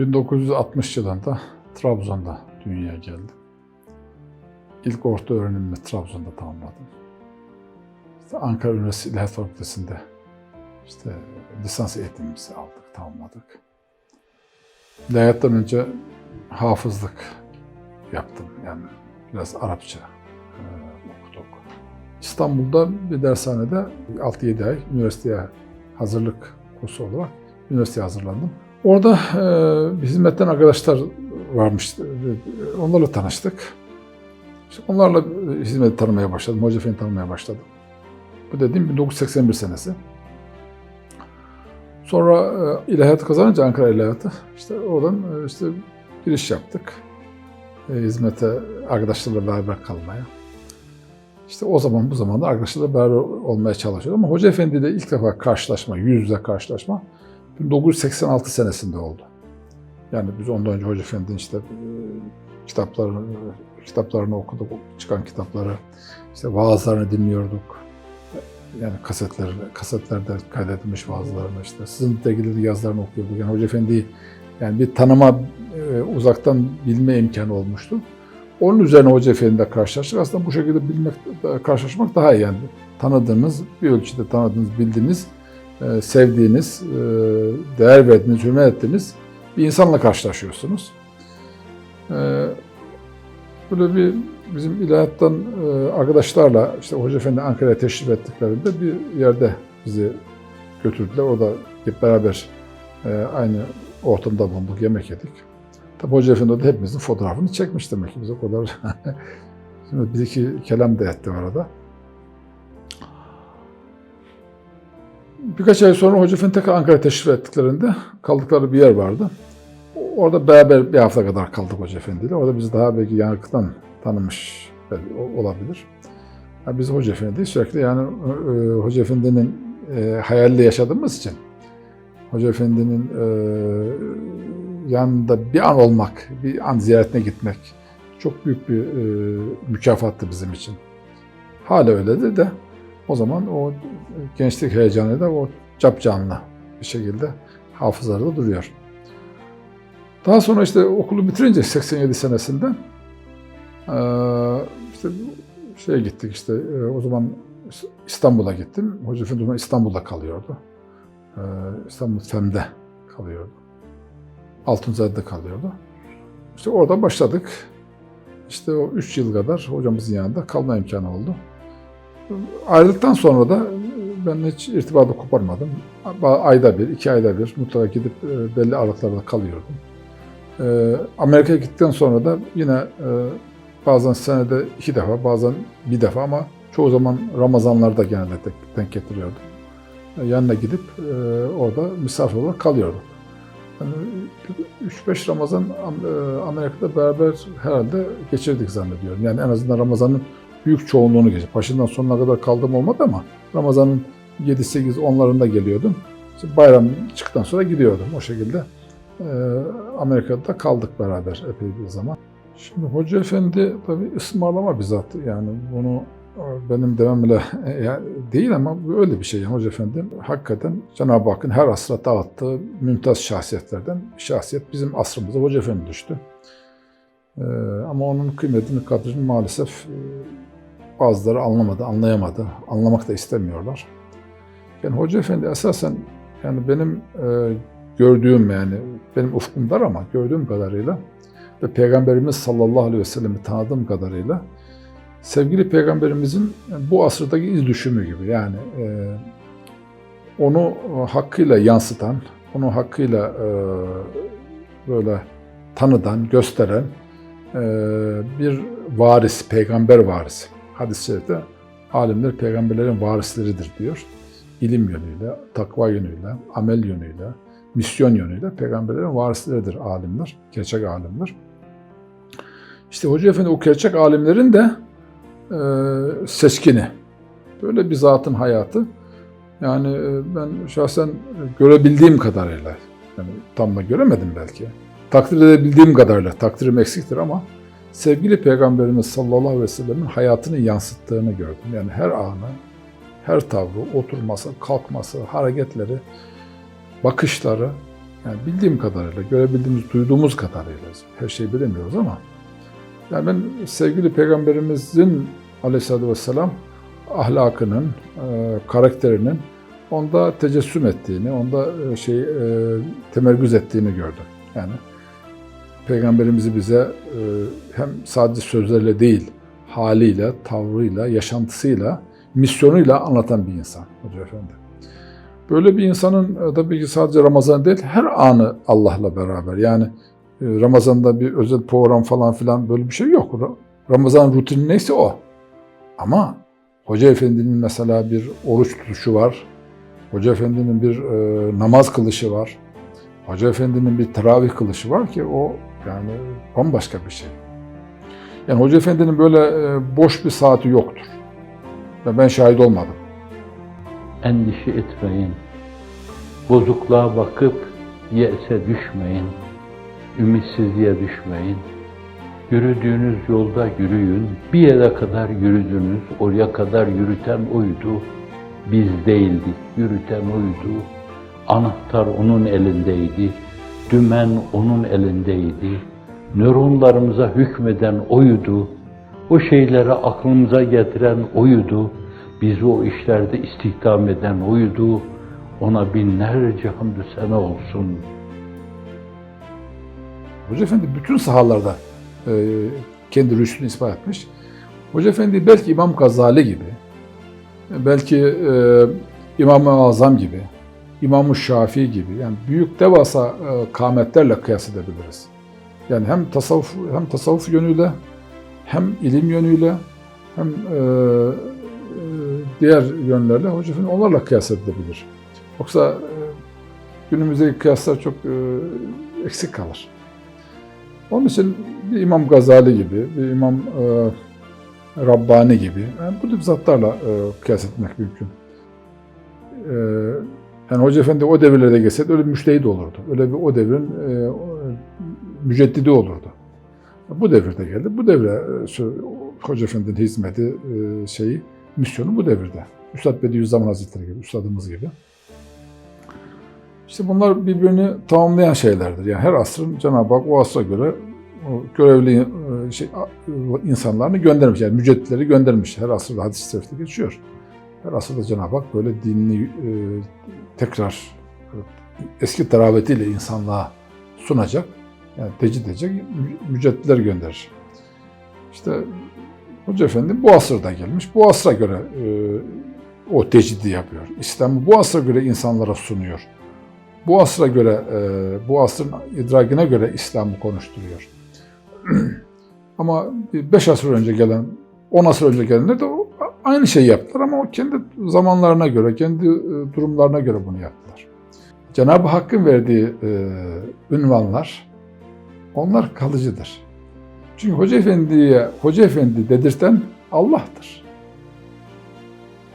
1960 yılında Trabzon'da dünyaya geldim. İlk orta öğrenimimi Trabzon'da tamamladım. İşte Ankara Üniversitesi İlahiyat Fakültesi'nde işte lisans eğitimimizi aldık, tamamladık. İlahiyattan önce hafızlık yaptım. Yani biraz Arapça e, okuduk. İstanbul'da bir dershanede 6-7 ay üniversiteye hazırlık kursu olarak üniversiteye hazırlandım. Orada e, hizmetten arkadaşlar varmış. Onlarla tanıştık. İşte onlarla e, hizmeti tanımaya başladım. Hoca Efendi tanımaya başladım. Bu dediğim 1981 senesi. Sonra e, ilahiyatı kazanınca Ankara ilahiyatı işte oradan e, işte giriş yaptık. E, hizmete arkadaşlarla beraber kalmaya. İşte o zaman bu zamanda arkadaşlarla beraber olmaya çalışıyordum. Ama Hoca Efendi ile ilk defa karşılaşma, yüz yüze karşılaşma 1986 senesinde oldu. Yani biz ondan önce Hoca Efendi'nin işte e, kitaplarını, kitaplarını okuduk, çıkan kitapları, işte vaazlarını dinliyorduk. Yani kasetler, kasetlerde kaydedilmiş vaazlarını işte sızıntıyla ilgili yazılarını okuyorduk. Yani Hoca Efendi'yi yani bir tanıma, e, uzaktan bilme imkanı olmuştu. Onun üzerine Hoca Efendi'yle karşılaştık. Aslında bu şekilde bilmek, karşılaşmak daha iyi yani. Tanıdığınız, bir ölçüde tanıdığınız, bildiğiniz, sevdiğiniz, e, değer verdiğiniz, hürmet ettiğiniz bir insanla karşılaşıyorsunuz. E, Böyle bir bizim ilahiyattan e, arkadaşlarla işte Hoca Efendi Ankara'ya teşrif ettiklerinde bir yerde bizi götürdüler. Orada hep beraber e, aynı ortamda bulunduk, yemek yedik. Tabi Hoca Efendi de hepimizin fotoğrafını çekmiş demek ki biz o kadar. Şimdi bir iki kelam da etti arada. Birkaç ay sonra Hoca Efendi tekrar Ankara'ya teşrif ettiklerinde kaldıkları bir yer vardı. Orada beraber bir hafta kadar kaldık Hoca Efendi ile. Orada bizi daha belki yanıktan tanımış olabilir. Yani biz Hoca Efendi sürekli yani e, Hoca Efendi'nin e, hayaliyle yaşadığımız için Hoca Efendi'nin e, yanında bir an olmak, bir an ziyaretine gitmek çok büyük bir e, mükafattı bizim için. Hala öyledir de o zaman o gençlik heyecanı da o capcanlı bir şekilde hafızalarda duruyor. Daha sonra işte okulu bitirince 87 senesinde işte şeye gittik işte o zaman İstanbul'a gittim. Hoca Efendi İstanbul'da kalıyordu. İstanbul Fem'de kalıyordu. Altunzade'de kalıyordu. İşte orada başladık. İşte o üç yıl kadar hocamızın yanında kalma imkanı oldu. Ayrıldıktan sonra da ben hiç irtibatı koparmadım. Ayda bir, iki ayda bir mutlaka gidip e, belli aralıklarda kalıyordum. E, Amerika'ya gittikten sonra da yine e, bazen senede iki defa, bazen bir defa ama çoğu zaman Ramazanlarda genelde denk getiriyordum. Yanına gidip orada misafir olarak kalıyordum. Yani 3-5 Ramazan Amerika'da beraber herhalde geçirdik zannediyorum. Yani en azından Ramazan'ın büyük çoğunluğunu geçirdik. Başından sonuna kadar kaldığım olmadı ama Ramazan'ın 7-8-10'larında geliyordum. İşte bayram çıktıktan sonra gidiyordum o şekilde. Amerika'da kaldık beraber epey bir zaman. Şimdi Hoca Efendi tabii ısmarlama bizzat yani bunu benim dememle değil ama öyle bir şey. Hoca Efendi hakikaten Cenab-ı Hakk'ın her asra dağıttığı mümtaz şahsiyetlerden bir şahsiyet bizim asrımıza Hoca Efendi düştü. Ama onun kıymetini, kadrini maalesef bazıları anlamadı, anlayamadı. Anlamak da istemiyorlar. Yani Hoca Efendi esasen yani benim gördüğüm yani benim ufkum dar ama gördüğüm kadarıyla ve Peygamberimiz sallallahu aleyhi ve sellem'i tanıdığım kadarıyla sevgili Peygamberimizin bu asırdaki iz düşümü gibi yani e, onu hakkıyla yansıtan, onu hakkıyla e, böyle tanıdan, gösteren e, bir varis, peygamber varisi. Hadis-i şerifte alimler peygamberlerin varisleridir diyor. İlim yönüyle, takva yönüyle, amel yönüyle, misyon yönüyle peygamberlerin varisleridir alimler, gerçek alimler. İşte Hoca Efendi o gerçek alimlerin de e, seçkini. Böyle bir zatın hayatı. Yani e, ben şahsen görebildiğim kadarıyla, yani tam da göremedim belki. Takdir edebildiğim kadarıyla, takdirim eksiktir ama sevgili Peygamberimiz sallallahu aleyhi ve sellemin hayatını yansıttığını gördüm. Yani her anı, her tavrı, oturması, kalkması, hareketleri, bakışları Yani bildiğim kadarıyla, görebildiğimiz, duyduğumuz kadarıyla her şeyi bilemiyoruz ama yani ben sevgili peygamberimizin aleyhissalatü vesselam ahlakının, e, karakterinin onda tecessüm ettiğini, onda e, şey e, temergüz ettiğini gördüm. Yani peygamberimizi bize e, hem sadece sözlerle değil, haliyle, tavrıyla, yaşantısıyla, misyonuyla anlatan bir insan Hoca Efendi. Böyle bir insanın e, tabii ki sadece Ramazan değil, her anı Allah'la beraber. Yani e, Ramazan'da bir özel program falan filan böyle bir şey yok. Ra- Ramazan rutini neyse o. Ama Hoca Efendi'nin mesela bir oruç tutuşu var. Hoca Efendi'nin bir namaz kılışı var. Hoca Efendi'nin bir teravih kılışı var ki o yani bambaşka bir şey. Yani Hoca Efendi'nin böyle e, boş bir saati yoktur. Ve ben şahit olmadım. endişe etmeyin. Bozukluğa bakıp yese düşmeyin. Ümitsizliğe düşmeyin. Yürüdüğünüz yolda yürüyün. Bir yere kadar yürüdünüz. Oraya kadar yürüten oydu. Biz değildik. Yürüten oydu. Anahtar onun elindeydi. Dümen onun elindeydi. Nöronlarımıza hükmeden oydu. O şeyleri aklımıza getiren oydu. Bizi o işlerde istihdam eden oydu. Ona binlerce hamdü sene olsun. Hoca Efendi bütün sahalarda e, kendi rüştünü ispat etmiş. Hoca Efendi belki İmam Gazali gibi, belki e, İmam-ı Azam gibi, İmam-ı Şafii gibi yani büyük devasa e, kametlerle kıyas edebiliriz. Yani hem tasavvuf hem tasavvuf yönüyle hem ilim yönüyle hem e, e, diğer yönlerle Hoca Efendi onlarla kıyas edilebilir. Yoksa e, günümüzdeki kıyaslar çok e, eksik kalır. Onun için bir İmam Gazali gibi, bir İmam e, Rabbani gibi, yani bu tip zatlarla e, kıyas etmek mümkün. E, yani Hoca Efendi o devirlerde gelseydi öyle bir müştehit olurdu. Öyle bir o devrin e, müceddidi olurdu. Bu devirde geldi. Bu devre e, Hoca Efendi'nin hizmeti, e, şeyi, misyonu bu devirde. Üstad Bediüzzaman Hazretleri gibi, üstadımız gibi. İşte bunlar birbirini tamamlayan şeylerdir. Yani her asrın Cenab-ı Hak o asra göre o görevli e, şey, insanlarını göndermiş. Yani mücedditleri göndermiş. Her asırda hadis-i geçiyor. Her asırda Cenab-ı Hak böyle dinini e, tekrar eski teravetiyle insanlığa sunacak. Yani tecid edecek mü- mücedditler gönderir. İşte Hoca Efendi bu asırda gelmiş. Bu asra göre e, o tecidi yapıyor. İslam'ı bu asra göre insanlara sunuyor bu asra göre, e, bu asrın idrakine göre İslam'ı konuşturuyor. ama 5 asır önce gelen, 10 asır önce gelenler de aynı şeyi yaptılar ama kendi zamanlarına göre, kendi e, durumlarına göre bunu yaptılar. Cenab-ı Hakk'ın verdiği e, ünvanlar, onlar kalıcıdır. Çünkü Hoca Efendi'ye Hoca Efendi dedirten Allah'tır.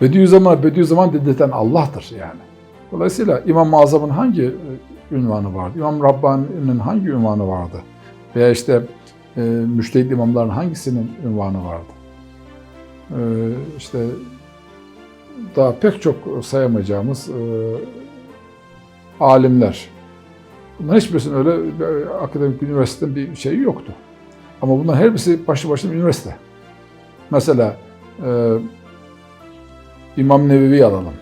Bediüzzaman Bediüzzaman dedirten Allah'tır yani. Dolayısıyla İmam-ı Azam'ın hangi e, ünvanı vardı? İmam Rabbani'nin hangi ünvanı vardı? Veya işte e, müştehit imamların hangisinin ünvanı vardı? E, işte daha pek çok sayamayacağımız e, alimler. Bunların hiçbirisinin öyle bir akademik bir üniversitenin bir şeyi yoktu. Ama bunların her birisi başlı başına bir üniversite. Mesela e, İmam Nevevi alalım.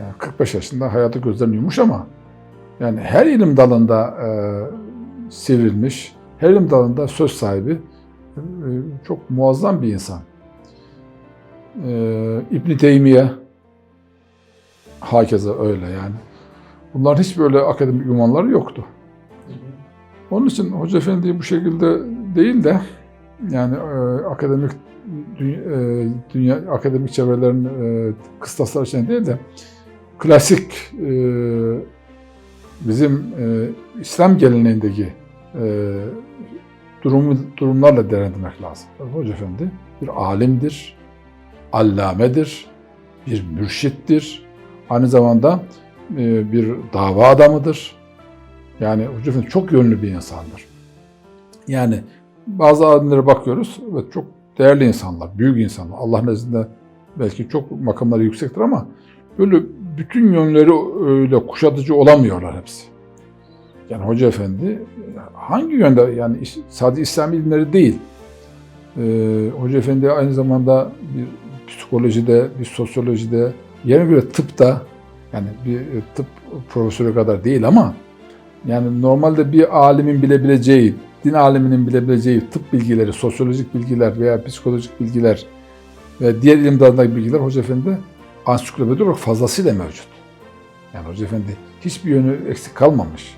Yani 45 yaşında hayatı gözlerini yumuş ama yani her ilim dalında e, sivrilmiş, her ilim dalında söz sahibi e, çok muazzam bir insan. E, İbn Teymiye hakeza öyle yani. Bunların hiç böyle akademik ünvanları yoktu. Onun için Hoca Efendi'yi bu şekilde değil de yani e, akademik dünya, e, dünya akademik çevrelerin e, kıstasları için değil de klasik e, bizim e, İslam geleneğindeki e, durumu, durumlarla değerlendirmek lazım. Hoca Efendi bir alimdir, allamedir, bir mürşittir, aynı zamanda e, bir dava adamıdır. Yani Hoca Efendi çok yönlü bir insandır. Yani bazı alimlere bakıyoruz, evet çok değerli insanlar, büyük insanlar. Allah nezdinde belki çok makamları yüksektir ama böyle bütün yönleri öyle kuşatıcı olamıyorlar hepsi. Yani Hoca Efendi hangi yönde yani sadece İslam ilimleri değil. Ee, Hoca Efendi aynı zamanda bir psikolojide, bir sosyolojide, yerine göre tıpta yani bir e, tıp profesörü kadar değil ama yani normalde bir alimin bilebileceği, din aliminin bilebileceği tıp bilgileri, sosyolojik bilgiler veya psikolojik bilgiler ve diğer ilim dalındaki bilgiler Hoca Efendi ansiklopedi olarak fazlasıyla mevcut. Yani Hoca Efendi hiçbir yönü eksik kalmamış.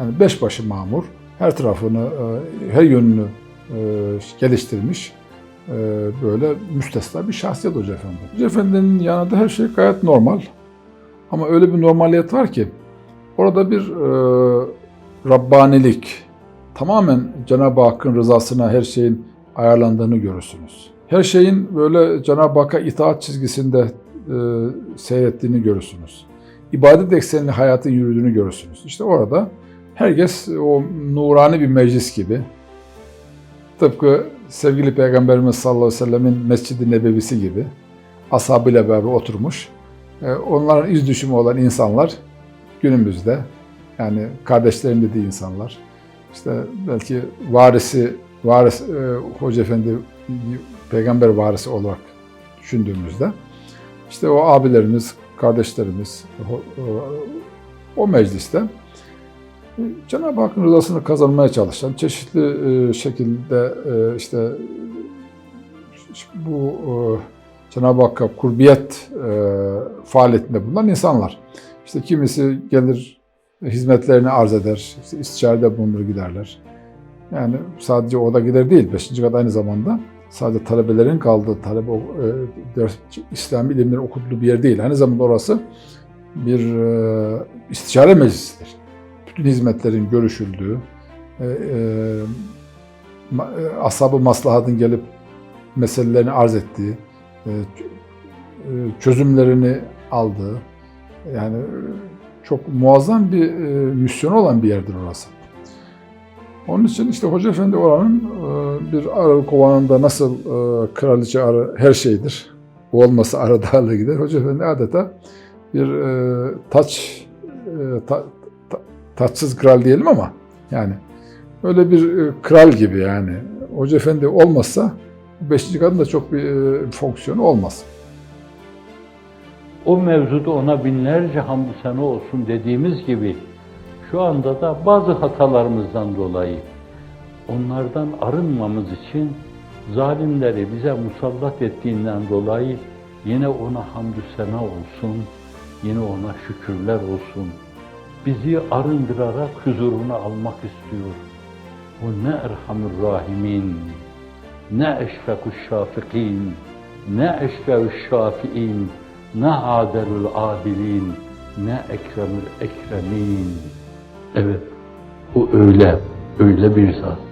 Yani beş başı mamur, her tarafını, e, her yönünü e, geliştirmiş. E, Böyle müstesna bir şahsiyet Hoca Efendi. Hoca Efendi'nin yanında her şey gayet normal. Ama öyle bir normaliyet var ki orada bir e, Rabbanilik, tamamen Cenab-ı Hakk'ın rızasına her şeyin ayarlandığını görürsünüz. Her şeyin böyle Cenab-ı Hakk'a itaat çizgisinde e, seyrettiğini görürsünüz. İbadet eksenli hayatın yürüdüğünü görürsünüz. İşte orada herkes o nurani bir meclis gibi tıpkı sevgili Peygamberimiz sallallahu aleyhi ve sellemin Mescid-i Nebevisi gibi ashabıyla beraber oturmuş. e, Onların iz düşümü olan insanlar günümüzde yani kardeşlerim dediği insanlar işte belki varisi varis e, Hoca Efendi peygamber varisi olarak düşündüğümüzde işte o abilerimiz, kardeşlerimiz o, o, o mecliste Cenab-ı Hakk'ın rızasını kazanmaya çalışan çeşitli e, şekilde e, işte bu e, Cenab-ı Hakk'a kurbiyet faaliyetinde bulunan insanlar. İşte kimisi gelir hizmetlerini arz eder, işte istişarede bulunur giderler. Yani sadece orada gider değil, beşinci kat aynı zamanda sadece talebelerin kaldığı, talebe ders, İslami ilimlerin okutulduğu bir yer değil. Aynı zamanda orası bir istişare meclisidir. Bütün hizmetlerin görüşüldüğü, e, e, e, ashab-ı maslahatın gelip meselelerini arz ettiği, çözümlerini aldığı, yani çok muazzam bir e, misyonu olan bir yerdir orası. Onun için işte Hoca Efendi oranın bir arı kovanında nasıl kraliçe arı her şeydir. O olmasa arı dağılır gider. Hoca Efendi adeta bir taç, ta- ta- taçsız kral diyelim ama yani öyle bir e, kral gibi yani. Hoca Efendi olmazsa beşinci kadın da çok bir e, fonksiyonu olmaz. O mevzuda ona binlerce hamdü sena olsun dediğimiz gibi şu anda da bazı hatalarımızdan dolayı onlardan arınmamız için zalimleri bize musallat ettiğinden dolayı yine ona hamdü sena olsun, yine ona şükürler olsun. Bizi arındırarak huzuruna almak istiyor. O ne erhamur rahimin, ne eşfekus şafikin, ne eşfeus şafiin, ne adelül adilin, ne ekremül ekremin. Evet, o öyle, öyle bir zat.